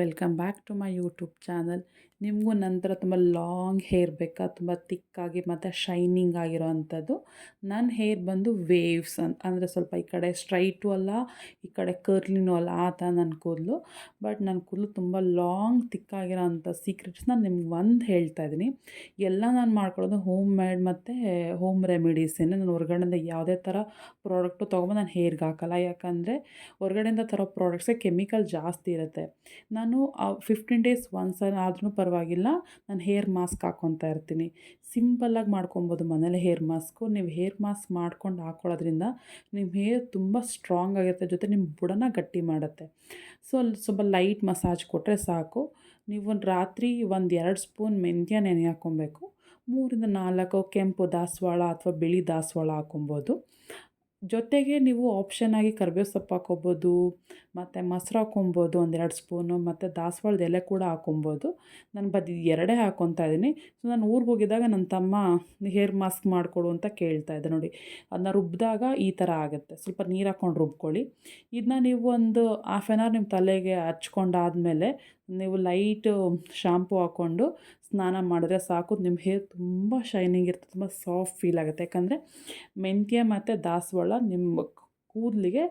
Welcome back to my YouTube channel. ನಿಮಗೂ ನಂತರ ತುಂಬ ಲಾಂಗ್ ಹೇರ್ ಬೇಕಾ? ತುಂಬ ತಿಕ್ಕಾಗಿ ಮತ್ತು ಶೈನಿಂಗ್ ಆಗಿರೋ ಅಂಥದ್ದು. ನನ್ನ ಹೇರ್ ಬಂದು ವೇವ್ಸ್ ಅಂತ ಅಂದರೆ ಸ್ವಲ್ಪ ಈ ಕಡೆ ಸ್ಟ್ರೈಟು ಅಲ್ಲ, ಈ ಕಡೆ ಕರ್ಲಿನೂ ಅಲ್ಲ, ಆ ಥರ ನನ್ನ ಕೂದಲು. ಬಟ್ ನನ್ನ ಕೂದಲು ತುಂಬ ಲಾಂಗ್ ತಿಕ್ಕಾಗಿರೋ ಅಂಥ ಸೀಕ್ರೆಟ್ಸ್ನ ನಿಮ್ಗೆ ಒಂದು ಹೇಳ್ತಾ ಇದ್ದೀನಿ. ಎಲ್ಲ ನಾನು ಮಾಡ್ಕೊಳ್ಳೋದು ಹೋಮ್ ಮೇಡ್ ಮತ್ತು ಹೋಮ್ ರೆಮಿಡೀಸೇನೆ ನಾನು ಹೊರಗಡೆಯಿಂದ ಯಾವುದೇ ಥರ ಪ್ರಾಡಕ್ಟು ತೊಗೊಂಬ ನಾನು ಹೇರ್ಗೆ ಹಾಕಲ್ಲ. ಯಾಕಂದರೆ ಹೊರಗಡೆಯಿಂದ ತರೋ ಪ್ರಾಡಕ್ಟ್ಸೇ ಕೆಮಿಕಲ್ ಜಾಸ್ತಿ ಇರುತ್ತೆ. ನಾನು ಫಿಫ್ಟೀನ್ ಡೇಸ್ ಒನ್ಸ್ ಆದ್ರೂ ಪರವಾಗಿಲ್ಲ. ನಾನು ಹೇರ್ ಮಾಸ್ಕ್ ಹಾಕ್ಕೊತಾ ಇರ್ತೀನಿ. ಸಿಂಪಲ್ಲಾಗಿ ಮಾಡ್ಕೊಬೋದು ಮನೇಲಿ ಹೇರ್ ಮಾಸ್ಕು ನೀವು ಹೇರ್ ಮಾಸ್ಕ್ ಮಾಡ್ಕೊಂಡು ಹಾಕ್ಕೊಳ್ಳೋದ್ರಿಂದ ನಿಮ್ಮ ಹೇರ್ ತುಂಬ ಸ್ಟ್ರಾಂಗ್ ಆಗಿರುತ್ತೆ. ಜೊತೆ ನಿಮ್ಮ ಬುಡನ ಗಟ್ಟಿ ಮಾಡುತ್ತೆ. ಸೊ ಅಲ್ಲಿ ಸ್ವಲ್ಪ ಲೈಟ್ ಮಸಾಜ್ ಕೊಟ್ಟರೆ ಸಾಕು. ನೀವು ರಾತ್ರಿ ಒಂದು ಎರಡು ಸ್ಪೂನ್ ಮೆಂತ್ಯ ನೆನೆ ಹಾಕ್ಕೊಬೇಕು ಮೂರಿಂದ ನಾಲ್ಕು ಕೆಂಪು ದಾಸವಾಳ ಅಥವಾ ಬಿಳಿ ದಾಸವಾಳ ಹಾಕ್ಕೊಬೋದು ಜೊತೆಗೆ ನೀವು ಆಪ್ಷನ್ನಾಗಿ ಕರ್ಬೇವು ಸೊಪ್ಪು ಹಾಕ್ಕೊಬೋದು ಮತ್ತು ಮೊಸ್ರು ಹಾಕ್ಕೊಬೋದು ಒಂದೆರಡು ಸ್ಪೂನು ಮತ್ತು ದಾಸವಾಳದ ಎಲೆ ಕೂಡ ಹಾಕ್ಕೊಬೋದು ನಾನು ಬದ್ ಎರಡೇ ಹಾಕ್ಕೊತಾ ಇದ್ದೀನಿ. ಸೊ ನಾನು ಊರಿಗೆ ಹೋಗಿದ್ದಾಗ ನನ್ನ ತಮ್ಮ ಹೇರ್ ಮಾಸ್ಕ್ ಮಾಡಿಕೊಡು ಅಂತ ಕೇಳ್ತಾ ಇದ್ದೆ ನೋಡಿ. ಅದನ್ನ ರುಬ್ಬಿದಾಗ ಈ ಥರ ಆಗುತ್ತೆ. ಸ್ವಲ್ಪ ನೀರು ಹಾಕ್ಕೊಂಡು ರುಬ್ಕೊಳ್ಳಿ. ಇದನ್ನ ನೀವು ಒಂದು ಹಾಫ್ ಆನ್ ಅವರ್ ನಿಮ್ಮ ತಲೆಗೆ ಹಚ್ಕೊಂಡಾದ್ಮೇಲೆ ನೀವು ಲೈಟು ಶಾಂಪು ಹಾಕ್ಕೊಂಡು ಸ್ನಾನ ಮಾಡಿದ್ರೆ ಸಾಕು. ನಿಮ್ಮ ಹೇರ್ ತುಂಬ ಶೈನಿಂಗ್ ಇರ್ತದೆ ತುಂಬ ಸಾಫ್ಟ್ ಫೀಲ್ ಆಗುತ್ತೆ. ಯಾಕಂದರೆ ಮೆಂತ್ಯ ಮತ್ತು ದಾಸವಾಳ ನಿಮ್ಮ ಕೂದಲಿಗೆ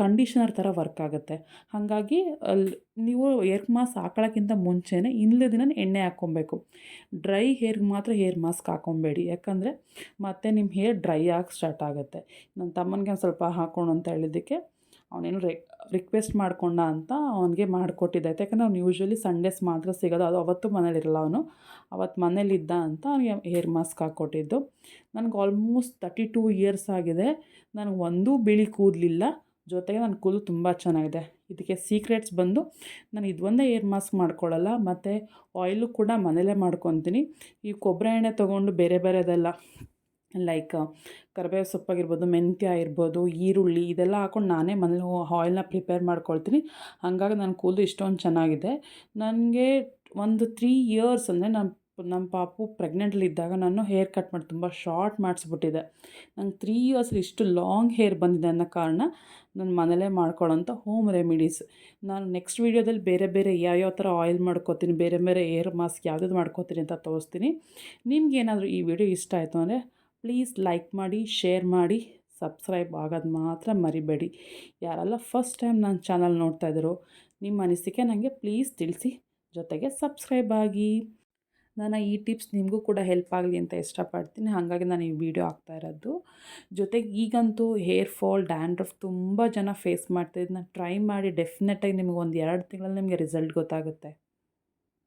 ಕಂಡೀಷನರ್ ಥರ ವರ್ಕ್ ಆಗುತ್ತೆ. ಹಾಗಾಗಿ ನೀವು ಹೇರ್ ಮಾಸ್ಕ್ ಹಾಕೊಳ್ಳೋಕ್ಕಿಂತ ಮುಂಚೆನೇ ಹಿಂದಿನ ದಿನ ಎಣ್ಣೆ ಹಾಕ್ಕೊಬೇಕು. ಡ್ರೈ ಹೇರ್ಗೆ ಮಾತ್ರ ಹೇರ್ ಮಾಸ್ಕ್ ಹಾಕ್ಕೊಬೇಡಿ. ಯಾಕಂದರೆ ಮತ್ತೆ ನಿಮ್ಮ ಹೇರ್ ಡ್ರೈ ಆಗಿ ಸ್ಟಾರ್ಟ್ ಆಗುತ್ತೆ. ನನ್ನ ತಮ್ಮನಿಗೆ ಒಂದು ಸ್ವಲ್ಪ ಹಾಕೋಣ ಅಂತ ಹೇಳಿದ್ದಕ್ಕೆ ಅವನೇನು ರೆ ರಿಕ್ವೆಸ್ಟ್ ಮಾಡ್ಕೊಂಡ ಅಂತ ಅವನಿಗೆ ಮಾಡಿಕೊಟ್ಟಿದ್ದೆ. ಯಾಕಂದರೆ ಅವ್ನು ಯೂಶ್ವಲಿ ಸಂಡೇಸ್ ಮಾತ್ರ ಸಿಗೋದು. ಅದು ಅವತ್ತು ಮನೇಲಿರಲ್ಲ ಅವನು. ಅವತ್ತು ಮನೇಲಿದ್ದ ಅಂತ ಅವನಿಗೆ ಹೇರ್ ಮಾಸ್ಕ್ ಹಾಕ್ಕೊಟ್ಟಿದ್ದು ನನಗೆ ಆಲ್ಮೋಸ್ಟ್ ತರ್ಟಿ ಟೂ ಇಯರ್ಸ್ ಆಗಿದೆ. ನನಗೆ ಒಂದೂ ಬಿಳಿ ಕೂದಲಿಲ್ಲ. ಜೊತೆಗೆ ನನ್ನ ಕೂದಲು ತುಂಬ ಚೆನ್ನಾಗಿದೆ. ಇದಕ್ಕೆ ಸೀಕ್ರೆಟ್ಸ್ ಬಂದು ನಾನು ಇದೊಂದೇ ಏರ್ ಮಾಸ್ಕ್ ಮಾಡ್ಕೊಳ್ಳಲ್ಲ. ಮತ್ತು ಆಯಿಲು ಕೂಡ ಮನೇಲೇ ಮಾಡ್ಕೊತೀನಿ. ಈ ಕೊಬ್ಬರಿ ಎಣ್ಣೆ ತೊಗೊಂಡು ಬೇರೆ ಬೇರೆದೆಲ್ಲ ಲೈಕ್ ಕರಿಬೇವು ಸೊಪ್ಪಾಗಿರ್ಬೋದು, ಮೆಂತ್ಯ ಇರ್ಬೋದು ಈರುಳ್ಳಿ ಇದೆಲ್ಲ ಹಾಕ್ಕೊಂಡು ನಾನೇ ಮನೇಲಿ ಆಯಿಲ್ನ ಪ್ರಿಪೇರ್ ಮಾಡ್ಕೊಳ್ತೀನಿ. ಹಾಗಾಗಿ ನನ್ನ ಕೂದಲು ಇಷ್ಟೊಂದು ಚೆನ್ನಾಗಿದೆ. ನನಗೆ ಒಂದು ತ್ರೀ ಇಯರ್ಸ್ ಅಂದರೆ ನಮ್ಮ ನಮ್ಮ ಪಾಪು ಪ್ರೆಗ್ನೆಂಟಲ್ಲಿದ್ದಾಗ ನಾನು ಹೇರ್ ಕಟ್ ಮಾಡಿ ತುಂಬ ಶಾರ್ಟ್ ಮಾಡಿಸ್ಬಿಟ್ಟಿದೆ ನಂಗೆ ತ್ರೀ ಇಯರ್ಸ್ ಇಷ್ಟು ಲಾಂಗ್ ಹೇರ್ ಬಂದಿದೆ ಅನ್ನೋ ಕಾರಣ ನಾನು ಮನೇಲೇ ಮಾಡ್ಕೊಳ್ಳೋಂಥ ಹೋಮ್ ರೆಮಿಡೀಸ್ ನಾನು ನೆಕ್ಸ್ಟ್ ವೀಡಿಯೋದಲ್ಲಿ ಬೇರೆ ಬೇರೆ ಯಾವ್ಯಾವ ಥರ ಆಯಿಲ್ ಮಾಡ್ಕೋತೀನಿ, ಬೇರೆ ಬೇರೆ ಏರ್ ಮಾಸ್ಕ್ ಯಾವ್ದು ಮಾಡ್ಕೋತೀನಿ ಅಂತ ತೋರಿಸ್ತೀನಿ. ನಿಮ್ಗೇನಾದರೂ ಈ ವಿಡಿಯೋ ಇಷ್ಟ ಆಯಿತು ಅಂದರೆ ಪ್ಲೀಸ್ ಲೈಕ್ ಮಾಡಿ, ಶೇರ್ ಮಾಡಿ, ಸಬ್ಸ್ಕ್ರೈಬ್ ಆಗೋದು ಮಾತ್ರ ಮರಿಬೇಡಿ. ಯಾರೆಲ್ಲ ಫಸ್ಟ್ ಟೈಮ್ ನನ್ನ ಚಾನಲ್ ನೋಡ್ತಾ ನಿಮ್ಮ ಅನಿಸಿಕೆ ನನಗೆ ಪ್ಲೀಸ್ ತಿಳಿಸಿ, ಜೊತೆಗೆ ಸಬ್ಸ್ಕ್ರೈಬ್ ಆಗಿ. ನಾನು ಈ ಟಿಪ್ಸ್ ನಿಮಗೂ ಕೂಡ ಹೆಲ್ಪ್ ಆಗಲಿ ಅಂತ ಇಷ್ಟಪಡ್ತೀನಿ. ಹಾಗಾಗಿ ನಾನು ಈ ವಿಡಿಯೋ ಆಗ್ತಾ ಇರೋದು. ಜೊತೆಗೆ ಈಗಂತೂ ಹೇರ್ ಫಾಲ್, ಡ್ಯಾಂಡ್ರಫ್ ತುಂಬ ಜನ ಫೇಸ್ ಮಾಡ್ತಿದ್ದು ನಾನು ಟ್ರೈ ಮಾಡಿ ಡೆಫಿನೆಟಾಗಿ ನಿಮಗೆ ಒಂದು ಎರಡು ತಿಂಗಳಲ್ಲಿ ನಿಮಗೆ ರಿಸಲ್ಟ್ ಗೊತ್ತಾಗುತ್ತೆ.